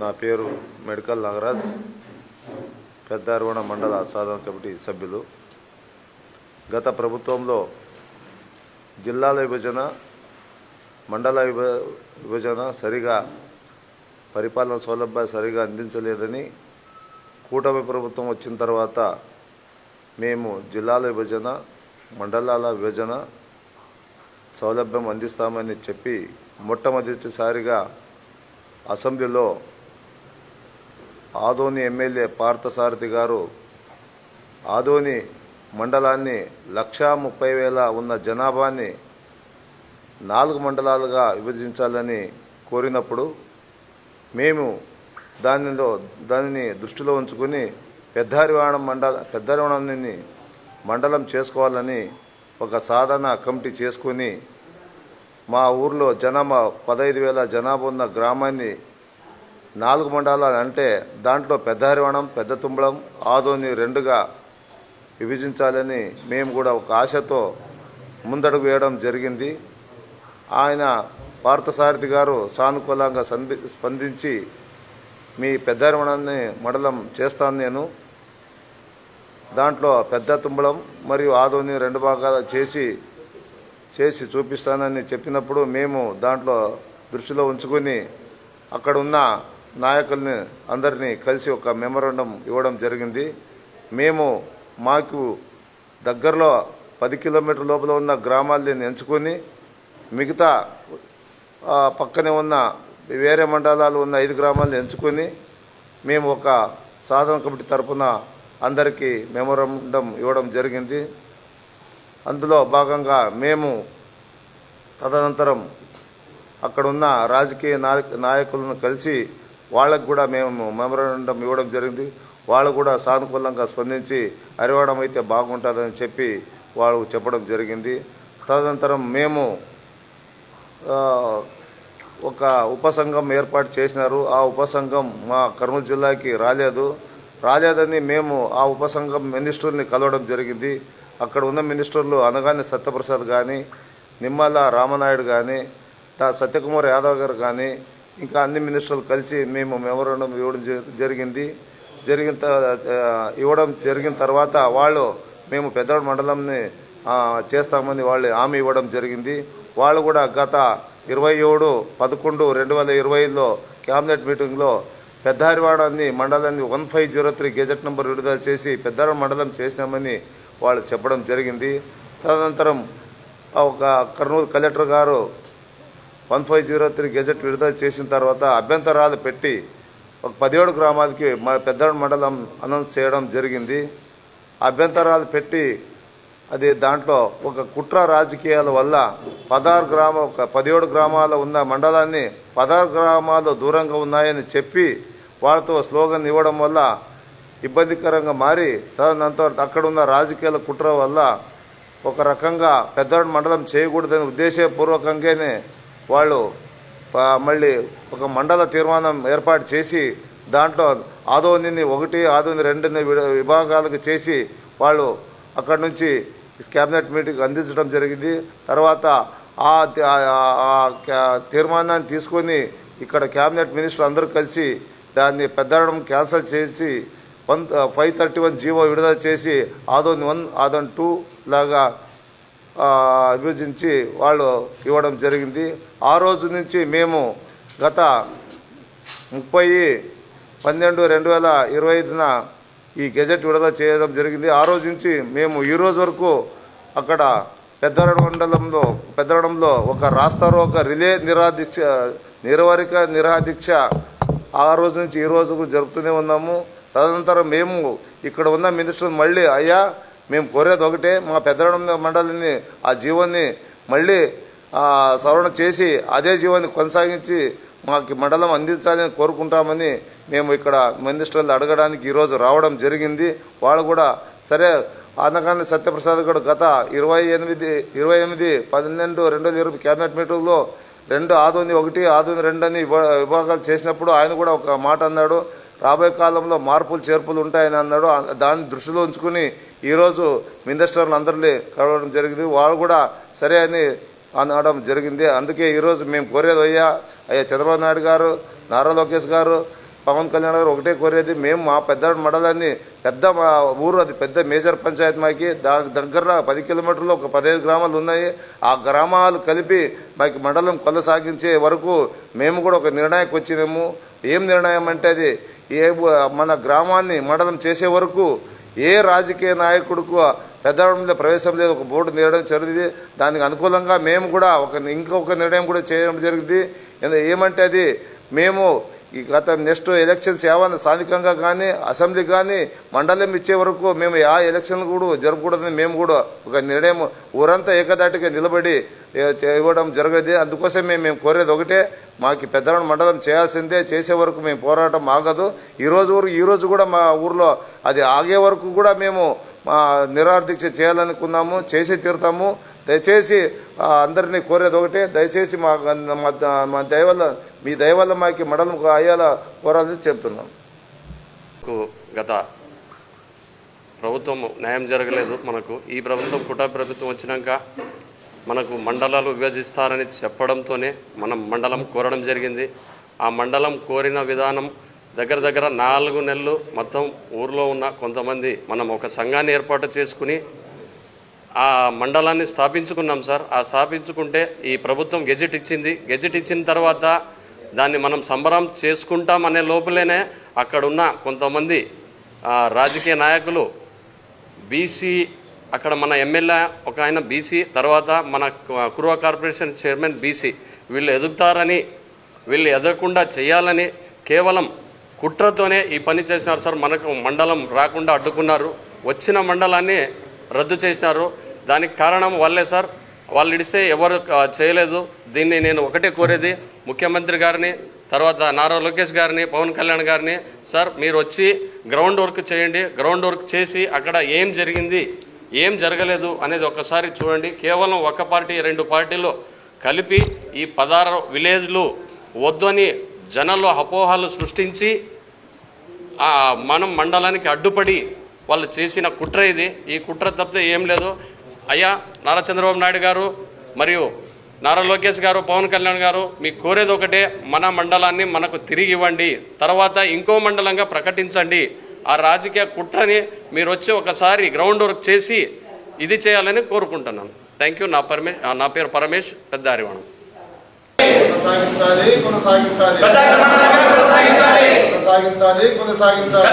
నా పేరు మెడికల్ నాగరాజ్ పెద్దారవణ మండల సాధన కమిటీ సభ్యులు. గత ప్రభుత్వంలో జిల్లాల విభజన మండల విభ విభజన సరిగా పరిపాలన సౌలభ్యం సరిగా అందించలేదని కూటమి ప్రభుత్వం వచ్చిన తర్వాత మేము జిల్లాల విభజన మండలాల విభజన సౌలభ్యం అందిస్తామని చెప్పి మొట్టమొదటిసారిగా అసెంబ్లీలో ఆదోని ఎమ్మెల్యే పార్థసారథి గారు ఆదోని మండలాన్ని లక్షా ముప్పై వేల ఉన్న జనాభాని నాలుగు మండలాలుగా విభజించాలని కోరినప్పుడు మేము దానిలో దానిని దృష్టిలో ఉంచుకుని పెద్దారివాణం మండల పెద్దారివాణాన్ని మండలం చేసుకోవాలని ఒక సాధన కమిటీ చేసుకుని మా ఊర్లో జనాభా పదహైదు వేల జనాభా ఉన్న గ్రామాన్ని నాలుగు మండలాలు అంటే దాంట్లో పెద్దహరివణం పెద్ద తుంబళం ఆదోని రెండుగా విభజించాలని మేము కూడా ఒక ఆశతో ముందడుగు వేయడం జరిగింది. ఆయన పార్థసారథి గారు సానుకూలంగా స్పందించి మీ పెద్దహరివణాన్ని మండలం చేస్తాను నేను. దాంట్లో పెద్ద తుంబళం మరియు ఆదోని రెండు భాగాలు చేసి చేసి చూపిస్తానని చెప్పినప్పుడు మేము దాంట్లో దృష్టిలో ఉంచుకొని అక్కడ ఉన్న నాయకుల్ని అందరినీ కలిసి ఒక మెమరాండం ఇవ్వడం జరిగింది. మేము మాకు దగ్గరలో పది కిలోమీటర్ లోపల ఉన్న గ్రామాలని ఎంచుకొని మిగతా పక్కనే ఉన్న వేరే మండలాలు ఉన్న ఐదు గ్రామాలను ఎంచుకొని మేము ఒక సాధన కమిటీ తరపున అందరికీ మెమోరండం ఇవ్వడం జరిగింది. అందులో భాగంగా మేము తదనంతరం అక్కడున్న రాజకీయ నాయకులను కలిసి వాళ్ళకు కూడా మేము మెమరాండం ఇవ్వడం జరిగింది. వాళ్ళు కూడా సానుకూలంగా స్పందించి అరివడం అయితే బాగుంటుందని చెప్పి వాళ్ళు చెప్పడం జరిగింది. తదనంతరం మేము ఒక ఉపసంఘం ఏర్పాటు చేసినారు. ఆ ఉపసంఘం మా కర్నూలు జిల్లాకి రాలేదు. రాలేదని మేము ఆ ఉపసంఘం మినిస్టర్ని కలవడం జరిగింది. అక్కడ ఉన్న మినిస్టర్లు అనగానే సత్యప్రసాద్ కానీ నిమ్మల రామనాయుడు కానీ సత్యకుమార్ యాదవ్ గారు కానీ ఇంకా అన్ని మినిస్టర్లు కలిసి మేము మెమోరండం ఇవ్వడం జ- జరిగింది. జరిగిన ఇవ్వడం జరిగిన తర్వాత వాళ్ళు మేము పెద్ద మండలంని చేస్తామని వాళ్ళు హామీ ఇవ్వడం జరిగింది. వాళ్ళు కూడా గత ఇరవై ఏడు పదకొండు రెండు వేల ఇరవైలో క్యాబినెట్ మీటింగ్లో పెద్దారివాడాన్ని మండలాన్ని one five zero three gazette number విడుదల చేసి పెద్దారం మండలం చేసినామని వాళ్ళు చెప్పడం జరిగింది. తదనంతరం ఒక కర్నూలు కలెక్టర్ గారు one five zero three gazette విడుదల చేసిన తర్వాత అభ్యంతరాలు పెట్టి ఒక పదిహేడు గ్రామాలకి మా పెద్ద మండలం అనౌన్స్ చేయడం జరిగింది. అభ్యంతరాలు పెట్టి అది దాంట్లో ఒక కుట్ర రాజకీయాల వల్ల పదహారు గ్రామ ఒక పదిహేడు గ్రామాలు ఉన్న మండలాన్ని పదహారు గ్రామాలు దూరంగా ఉన్నాయని చెప్పి వాళ్ళతో స్లోగన్ ఇవ్వడం వల్ల ఇబ్బందికరంగా మారి తదనంతరం అక్కడ ఉన్న రాజకీయాల కుట్ర వల్ల ఒక రకంగా పెద్ద మండలం చేయకూడదని ఉద్దేశపూర్వకంగానే వాళ్ళు మళ్ళీ ఒక మండల తీర్మానం ఏర్పాటు చేసి దాంట్లో ఆదోనిని ఒకటి ఆదోని రెండుని విభాగాలకు చేసి వాళ్ళు అక్కడి నుంచి క్యాబినెట్ మీటింగ్ అందించడం జరిగింది. తర్వాత ఆ తీర్మానాన్ని తీసుకొని ఇక్కడ క్యాబినెట్ మినిస్టర్ అందరూ కలిసి దాన్ని పెద్దడం క్యాన్సిల్ చేసి one five thirty one GO విడుదల చేసి ఆదోన్ వన్ ఆదోన్ టూ లాగా విభజించి వాళ్ళు ఇవ్వడం జరిగింది. ఆ రోజు నుంచి మేము గత ముప్పై పన్నెండు రెండు వేల ఇరవై ఐదున ఈ గెజెట్ విడుదల చేయడం జరిగింది. ఆ రోజు నుంచి మేము ఈ రోజు వరకు అక్కడ పెద్దరడ మండలంలో పెద్దరడంలో ఒక రాస్తారో ఒక రిలే నిరాదీక్ష నిరవరిక నిరాదీక్ష ఆ రోజు నుంచి ఈ రోజుకు జరుపుతూనే ఉన్నాము. తదనంతరం మేము ఇక్కడ ఉన్న మినిస్టర్ మళ్ళీ అయ్యా మేము కోరేది ఒకటే మా పెద్దరడం మండలిని ఆ జీవోని మళ్ళీ సవరణ చేసి అదే జీవాన్ని కొనసాగించి మాకు మండలం అందించాలని కోరుకుంటామని మేము ఇక్కడ మినిస్టర్లు అడగడానికి ఈరోజు రావడం జరిగింది. వాళ్ళు కూడా సరే అనగానే సత్యప్రసాద్ గారు గత ఇరవై ఎనిమిది ఇరవై ఎనిమిది పన్నెండు రెండు వేల ఇరవై క్యాబినెట్ మీటింగ్లో రెండు ఆదోని ఒకటి ఆదోని రెండు అని విభాగాలు చేసినప్పుడు ఆయన కూడా ఒక మాట అన్నాడు. రాబోయే కాలంలో మార్పులు చేర్పులు ఉంటాయని అన్నాడు. దాన్ని దృష్టిలో ఉంచుకుని ఈరోజు మినిస్టర్లు అందరినీ కలవడం జరిగింది. వాళ్ళు కూడా సరే అని అనడం జరిగింది. అందుకే ఈరోజు మేము కోరేది అయ్యా అయ్యా చంద్రబాబు నాయుడు గారు నారా లోకేష్ గారు పవన్ కళ్యాణ్ గారు ఒకటే కోరేది. మేము మా పెద్ద మండలాన్ని పెద్ద మా ఊరు అది పెద్ద మేజర్ పంచాయతీ మాకి. దాని దగ్గర పది కిలోమీటర్లు ఒక పదిహేను గ్రామాలు ఉన్నాయి. ఆ గ్రామాలు కలిపి మాకు మండలం కొనసాగించే వరకు మేము కూడా ఒక నిర్ణయానికి వచ్చినాము. ఏం నిర్ణయం అంటే అది ఏ మన గ్రామాన్ని మండలం చేసే వరకు ఏ రాజకీయ నాయకుడికి పెద్దవాడి మీద ప్రవేశం లేదు ఒక బోర్డు నేయడం జరిగింది. దానికి అనుకూలంగా మేము కూడా ఒక ఇంకొక నిర్ణయం కూడా చేయడం జరిగింది. ఏమంటే అది మేము ఈ గత నెక్స్ట్ ఎలక్షన్స్ ఏమైనా స్థానికంగా కానీ అసెంబ్లీ కానీ మండలం ఇచ్చే వరకు మేము ఆ ఎలక్షన్ కూడా జరగకూడదని మేము కూడా ఒక నిర్ణయం ఊరంతా ఏకదాటిగా నిలబడి ఇవ్వడం జరగదు. అందుకోసమే మేము కోరేది ఒకటే మాకు పెద్దలను మండలం చేయాల్సిందే చేసే వరకు మేము పోరాటం ఆగదు. ఈరోజు వరకు ఈరోజు కూడా మా ఊర్లో అది ఆగే వరకు కూడా మేము మా నిరాదీక్ష చేయాలనుకున్నాము చేసి తీరుతాము. దయచేసి అందరినీ కోరేది ఒకటే దయచేసి మా మా దయవల్ల మీ దయవల్ల మాకు మండలం అయ్యేలా కోరాలని చెప్తున్నాం. గత ప్రభుత్వం న్యాయం జరగలేదు మనకు. ఈ ప్రభుత్వం కుట ప్రభుత్వం వచ్చినాక మనకు మండలాలు విభజిస్తారని చెప్పడంతోనే మనం మండలం కోరడం జరిగింది. ఆ మండలం కోరిన విధానం దగ్గర దగ్గర నాలుగు నెలలు మొత్తం ఊర్లో ఉన్న కొంతమంది మనం ఒక సంఘాన్ని ఏర్పాటు చేసుకుని ఆ మండలాన్ని స్థాపించుకున్నాం సార్. ఆ స్థాపించుకుంటే ఈ ప్రభుత్వం గెజెట్ ఇచ్చింది. గెజెట్ ఇచ్చిన తర్వాత దాన్ని మనం సంబరం చేసుకుంటాం అనే అక్కడున్న కొంతమంది రాజకీయ నాయకులు బీసీ అక్కడ మన ఎమ్మెల్యే ఒక ఆయన బీసీ తర్వాత మన కు- కురువ కార్పొరేషన్ చైర్మన్ బీసీ వీళ్ళు ఎదుగుతారని వీళ్ళు ఎదగకుండా చేయాలని కేవలం కుట్రతోనే ఈ పని చేసినారు సార్. మనకు మండలం రాకుండా అడ్డుకున్నారు. వచ్చిన మండలాన్ని రద్దు చేసినారు. దానికి కారణం వాళ్ళే సార్. వాళ్ళు ఇడిస్తే ఎవరు చేయలేదు. దీన్ని నేను ఒకటే కోరేది. ముఖ్యమంత్రి గారిని తర్వాత నారా లోకేష్ గారిని పవన్ కళ్యాణ్ గారిని సార్ మీరు వచ్చి గ్రౌండ్ వర్క్ చేయండి. గ్రౌండ్ వర్క్ చేసి అక్కడ ఏం జరిగింది? ఏం జరగలేదు అనేది ఒకసారి చూడండి. కేవలం ఒక పార్టీ రెండు పార్టీలు కలిపి ఈ పదహారు విలేజ్లు వద్దని జనంలో అపోహలు సృష్టించి మనం మండలానికి అడ్డుపడి వాళ్ళు చేసిన కుట్ర ఇది. ఈ కుట్ర తప్పితే ఏం లేదు. అయ్యా నారా చంద్రబాబు నాయుడు గారు మరియు నారా లోకేష్ గారు పవన్ కళ్యాణ్ గారు మీకు కోరేది ఒకటే మన మండలాన్ని మనకు తిరిగి ఇవ్వండి. తర్వాత ఇంకో మండలంగా ప్రకటించండి. ఆ రాజకీయ కుట్రని మీరు వచ్చి ఒకసారి గ్రౌండ్ వర్క్ చేసి ఇది చేయాలని కోరుకుంటున్నాను. థ్యాంక్ యూ నా పరమేష్ నా పేరు పరమేష్ పెద్ద హరివాణం. కొనసాగించాలి కొనసాగించాలి. కొనసాగించాలి. కొనసాగించాలి.